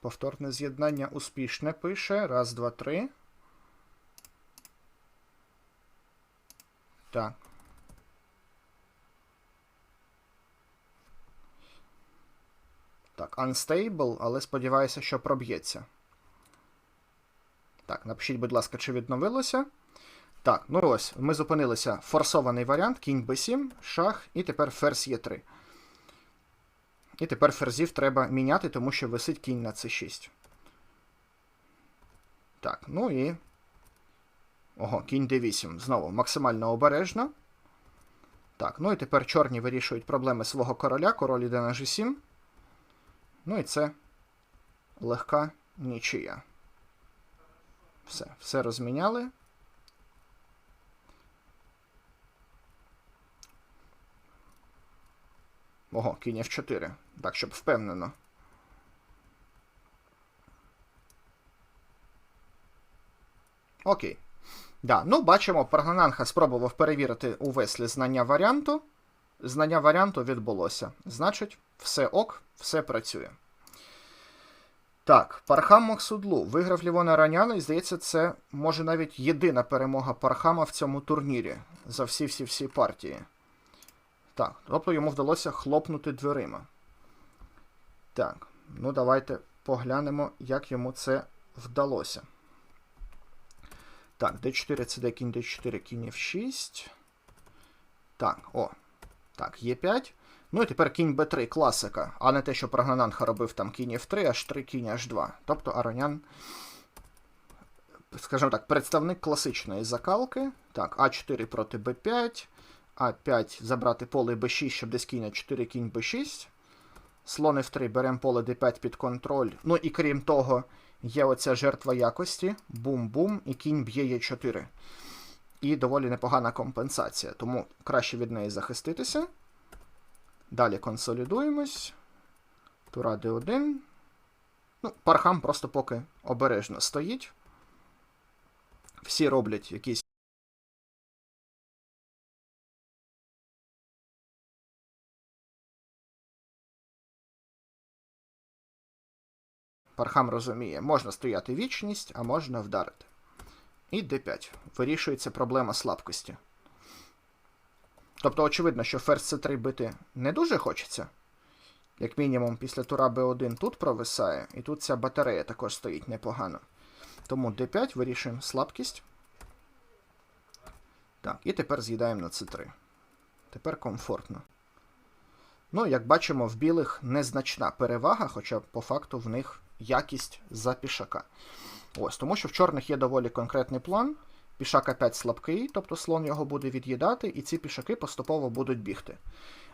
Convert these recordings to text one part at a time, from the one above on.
Повторне з'єднання успішне пише. Раз, два, три. Так. Так, unstable, але сподіваюся, що проб'ється. Так, напишіть, будь ласка, чи відновилося. Так, ну ось, ми зупинилися. Форсований варіант, кінь b7, шах, і тепер ферзь Е3. І тепер ферзів треба міняти, тому що висить кінь на c6. Так, ну і. Ого, кінь d8. Знову максимально обережно. Так, ну і тепер чорні вирішують проблеми свого короля. Король іде на g7. Ну і це легка нічия. Все, все розміняли. Ого, кінь F4. Так, щоб впевнено. Окей. Да, ну, бачимо, Паргананха спробував перевірити у веслі знання варіанту. Знання варіанту відбулося. Значить, все ок, все працює. Так, Пархам Максудлу виграв Лівона Раняна, і здається, це може навіть єдина перемога Пархама в цьому турнірі за всі-всі-всі партії. Так, тобто йому вдалося хлопнути дверима. Так, ну давайте поглянемо, як йому це вдалося. Так, d4 це d кінь d4, кінь f6. Так, о. Так, Е5. Ну і тепер кінь b3, класика, а не те, що Прогнананха робив там кінь f3, аж 3 кінь h2. Тобто Аронян, скажімо так, представник класичної закалки. Так, А4 проти Б5. А5 забрати поле b6, щоб десь кінь А4, кінь b6. Слон f3 беремо поле d5 під контроль. Ну і крім того, є оця жертва якості. Бум-бум, і кінь б'є Е4. І доволі непогана компенсація, тому краще від неї захиститися. Далі консолідуємось. Тура d1. Ну, Пархам просто поки обережно стоїть. Всі роблять якісь. Пархам розуміє, можна стояти вічність, а можна вдарити. І d5. Вирішується проблема слабкості. Тобто, очевидно, що ферзь c3 бити не дуже хочеться. Як мінімум, після тура b1 тут провисає, і тут ця батарея також стоїть непогано. Тому d5 вирішуємо слабкість. Так, і тепер з'їдаємо на c3. Тепер комфортно. Ну, як бачимо, в білих незначна перевага, хоча по факту в них якість за пішака. Ось, Тому що в чорних є доволі конкретний план. Пішак опять слабкий, тобто слон його буде від'їдати, і ці пішаки поступово будуть бігти.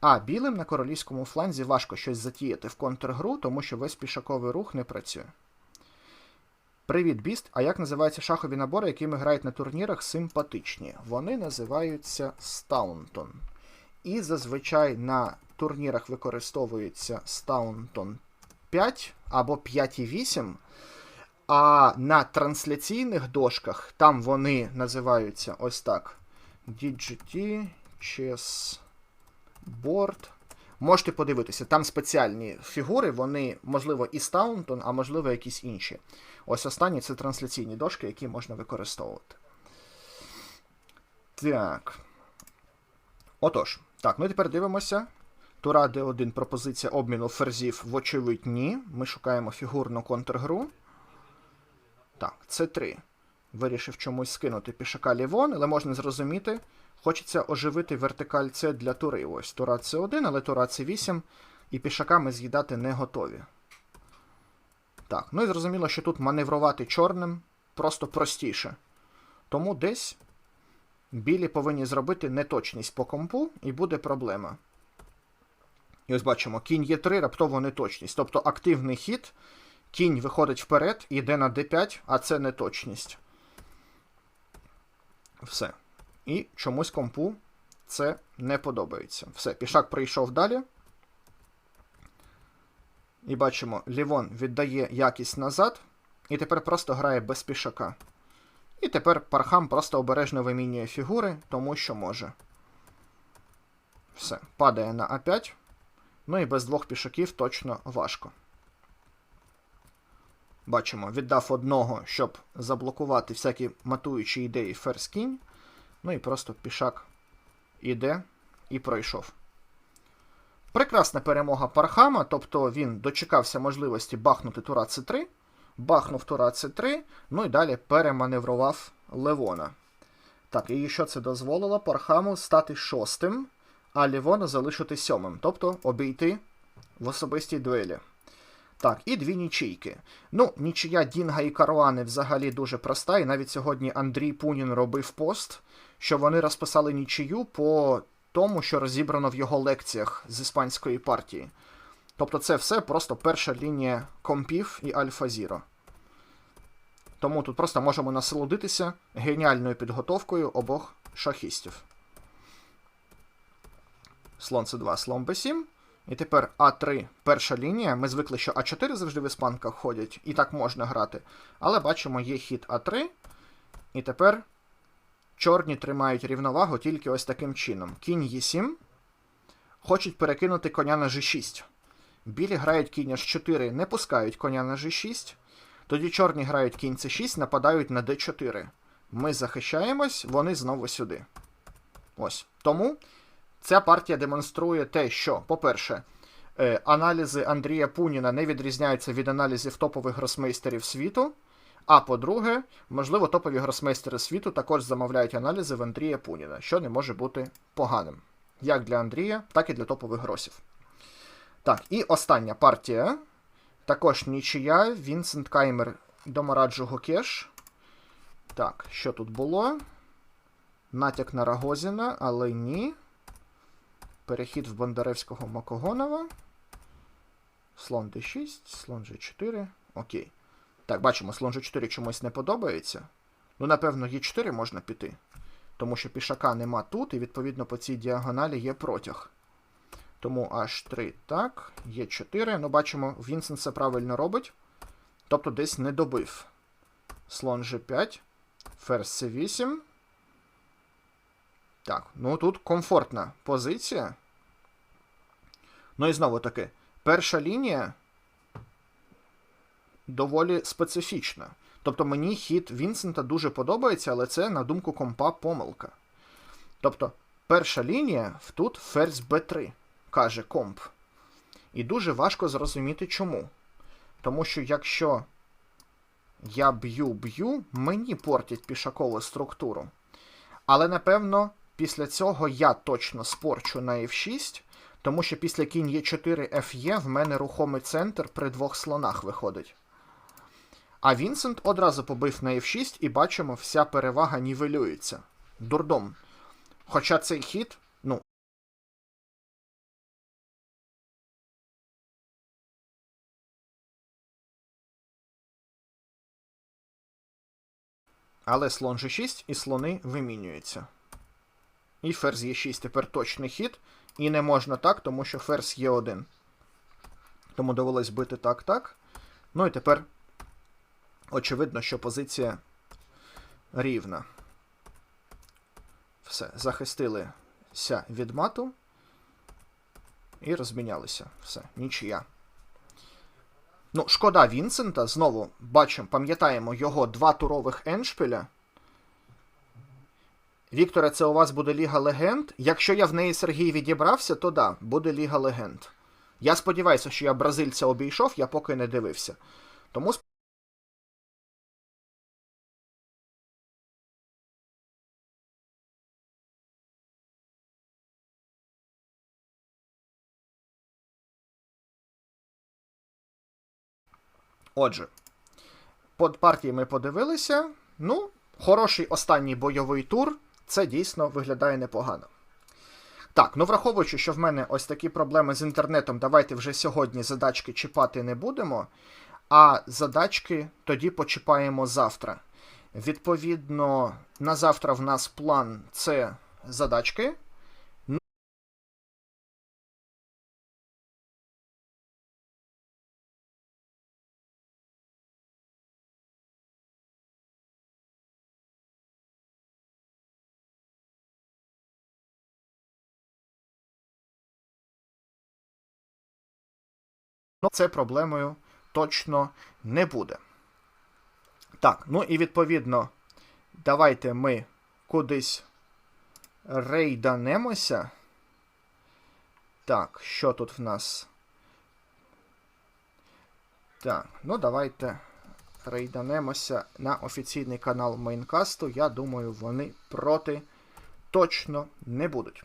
А білим на королівському фланзі важко щось затіяти в контргру, тому що весь пішаковий рух не працює. Привіт, Біст! А як називаються шахові набори, якими грають на турнірах симпатичні? Вони називаються Стаунтон. І зазвичай на турнірах використовується Стаунтон 5 або 5,8. А на трансляційних дошках там вони називаються ось так: DGT, Chess Board. Можете подивитися, там спеціальні фігури, вони, можливо, і Стаунтон, а можливо, якісь інші. Ось останні це трансляційні дошки, які можна використовувати. Так. Отож. Так, ну тепер дивимося. Тура D1 пропозиція обміну ферзів, вочевидь, ні. Ми шукаємо фігурну контргру. Так, С3. Вирішив чомусь скинути пішака Лівон, але можна зрозуміти. Хочеться оживити вертикаль С для тури. Ось тура С1, але тура С8. І пішака ми з'їдати не готові. Так, ну і зрозуміло, що тут маневрувати чорним просто простіше. Тому десь білі повинні зробити неточність по компу, і буде проблема. І ось бачимо, кінь Е3, раптово неточність. Тобто активний хід. Кінь виходить вперед, йде на d5, а це неточність. Все. І чомусь компу це не подобається. Все, пішак прийшов далі. І бачимо, Лівон віддає якість назад. І тепер просто грає без пішака. І тепер Пархам просто обережно вимінює фігури, тому що може. Все, падає на А5. Ну і без двох пішаків точно важко. Бачимо, віддав одного, щоб заблокувати всякі матуючі ідеї ферзь кінь. Ну і просто пішак іде і пройшов. Прекрасна перемога Пархама, тобто він дочекався можливості бахнути тура С3, бахнув тура С3, ну і далі переманеврував Левона. Так, і що це дозволило Пархаму стати шостим, а Левона залишити сьомим, тобто обійти в особистій дуелі. Так, і дві нічийки. Ну, нічия Дінга і Каруани взагалі дуже проста, і навіть сьогодні Андрій Пунін робив пост, що вони розписали нічию по тому, що розібрано в його лекціях з іспанської партії. Тобто це все просто перша лінія компів і Альфа Зіро. Тому тут просто можемо насолодитися геніальною підготовкою обох шахістів. Слон С2, слон Б7. І тепер А3 перша лінія. Ми звикли, що А4 завжди в іспанках ходять, і так можна грати. Але бачимо, є хід А3. І тепер чорні тримають рівновагу тільки ось таким чином. Кінь Е7. Хочуть перекинути коня на G6. Білі грають кінь H4, не пускають коня на G6. Тоді чорні грають кінь С6, нападають на d4. Ми захищаємось, вони знову сюди. Ось. Тому ця партія демонструє те, що, по-перше, е, аналізи Андрія Пуніна не відрізняються від аналізів топових гросмейстерів світу. А по-друге, можливо, топові гросмейстери світу також замовляють аналізи в Андрія Пуніна, що не може бути поганим. Як для Андрія, так і для топових гросів. Так, і остання партія. Також нічия. Вінсент Каймер до Мараджу Гокеш. Так, що тут було? Натяк на Рагозіна, але ні. Перехід в Бондаревського Макогонова. Слон d6, слон g4. Окей. Так, бачимо, слон g4 чомусь не подобається. Ну, напевно, e4 можна піти. Тому що пішака нема тут, і відповідно по цій діагоналі є протяг. Тому H3 так, Е4. Ну, бачимо, Вінсент це правильно робить. Тобто десь не добив. Слон G5. Ферзь C8. Так, ну тут комфортна позиція. Ну і знову таки, перша лінія доволі специфічна. Тобто мені хід Вінсента дуже подобається, але це, на думку компа, помилка. Тобто, перша лінія тут ферзь b3, каже комп. І дуже важко зрозуміти чому. Тому що якщо я б'ю-б'ю, мені портять пішакову структуру. Але, напевно, після цього я точно спорчу на F6, тому що після кінь Е4 FE в мене рухомий центр при двох слонах виходить. А Вінсент одразу побив на F6 і бачимо, вся перевага нівелюється. Дурдом. Хоча цей хід, ну. Але слон G6 і слони вимінюються. І ферзь Е6 тепер точний хід. І не можна так, тому що ферзь Е1. Тому довелось бити так-так. Ну і тепер очевидно, що позиція рівна. Все, захистилися від мату. І розмінялися. Все, нічия. Ну, шкода Вінсента. Знову бачимо, пам'ятаємо його два турових еншпіля. Вікторе, це у вас буде Ліга Легенд. Якщо я в неї Сергій відібрався, то да, буде Ліга Легенд. Я сподіваюся, що я бразильця обійшов, я поки не дивився. Тому Отже, под партії ми подивилися. Ну, хороший останній бойовий тур. Це дійсно виглядає непогано. Так, ну враховуючи, що в мене ось такі проблеми з інтернетом, давайте вже сьогодні задачки чіпати не будемо. А задачки тоді почіпаємо завтра. Відповідно, на завтра в нас план це задачки. Ну, це проблемою точно не буде. Так, ну і відповідно, давайте ми кудись рейданемося. Так, що тут в нас? Так, ну давайте рейданемося на офіційний канал Майнкасту. Я думаю, вони проти точно не будуть.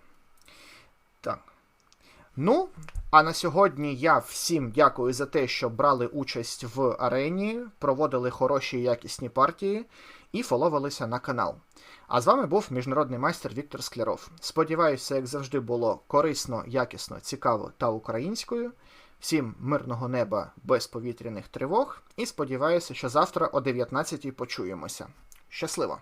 Ну, а на сьогодні я всім дякую за те, що брали участь в арені, проводили хороші якісні партії і фоловилися на канал. А з вами був міжнародний майстер Віктор Скляров. Сподіваюся, як завжди, було корисно, якісно, цікаво та українською. Всім мирного неба без повітряних тривог. І сподіваюся, що завтра о 19 почуємося. Щасливо!